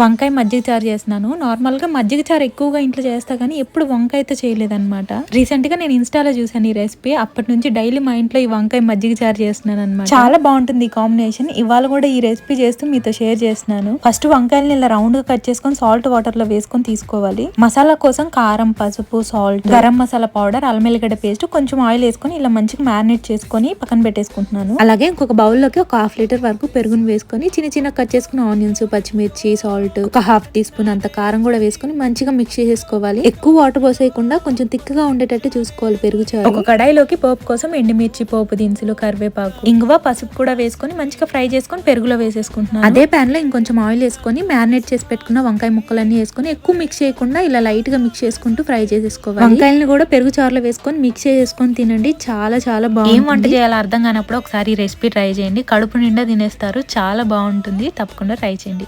వంకాయ మజ్జిగ చారు చేస్తున్నాను. నార్మల్గా మజ్జిగ చారు ఎక్కువగా ఇంట్లో చేస్తా కానీ ఎప్పుడు వంకాయ అయితే చేయలేదన్నమాట. రీసెంట్గా నేను ఇన్స్టాలో చూసాను ఈ రెసిపీ అప్పటి నుంచి డైలీ మా ఇంట్లో ఈ వంకాయ మజ్జిగ చారు చేస్తున్నాను అనమాట చాలా బాగుంటుంది ఈ కాంబినేషన్ ఇవాళ కూడా ఈ రెసిపీ చేస్తూ మీతో షేర్ చేస్తున్నాను. ఫస్ట్ వంకాయలని ఇలా రౌండ్గా కట్ చేసుకొని సాల్ట్ వాటర్లో వేసుకొని తీసుకోవాలి. మసాలా కోసం కారం పసుపు సాల్ట్ గరం మసాలా పౌడర్ అల్లమెల్లిగడ్డ పేస్ట్ కొంచెం ఆయిల్ వేసుకొని ఇలా మంచిగా మ్యారినేట్ చేసుకొని పక్కన పెట్టేసుకుంటున్నాను. అలాగే ఇంకొక బౌల్లోకి ఒక హాఫ్ లీటర్ వరకు పెరుగును వేసుకొని చిన్న చిన్న కట్ చేసుకున్న ఆనియన్స్ పచ్చిమిర్చి సాల్ట్ ఒక హాఫ్ టీ స్పూన్ అంత కారం కూడా వేసుకొని మంచిగా మిక్స్ చేసేసుకోవాలి. ఎక్కువ వాటర్ పోసేయకుండా కొంచెం థిక్గా ఉండేటట్టు చూసుకోవాలి పెరుగు చారు. ఒక కడాయిలోకి పోపు కోసం ఎండుమిర్చి పోపు దినుసులు కరివేపాకు ఇంగువ పసుపు కూడా వేసుకొని మంచిగా ఫ్రై చేసుకొని పెరుగులో వేసేసుకుంటున్నాను. అదే పాన్లో ఇంకొంచెం ఆయిల్ వేసుకొని మ్యారినేట్ చేసి పెట్టుకున్న వంకాయ ముక్కలన్నీ వేసుకొని ఎక్కువ మిక్స్ చేయకుండా ఇలా లైట్గా మిక్స్ చేసుకుంటూ ఫ్రై చేసేసుకోవాలి. వంకాయలను కూడా పెరుగు చారులో వేసుకొని మిక్స్ చేసుకొని తినండి. చాలా చాలా బాగుంది ఏం వంట చేయాలో అర్థం కానప్పుడు ఒకసారి రెసిపీ ట్రై చేయండి. కడుపు నిండా తినేస్తారు. చాలా బాగుంటుంది. తప్పకుండా ట్రై చేయండి.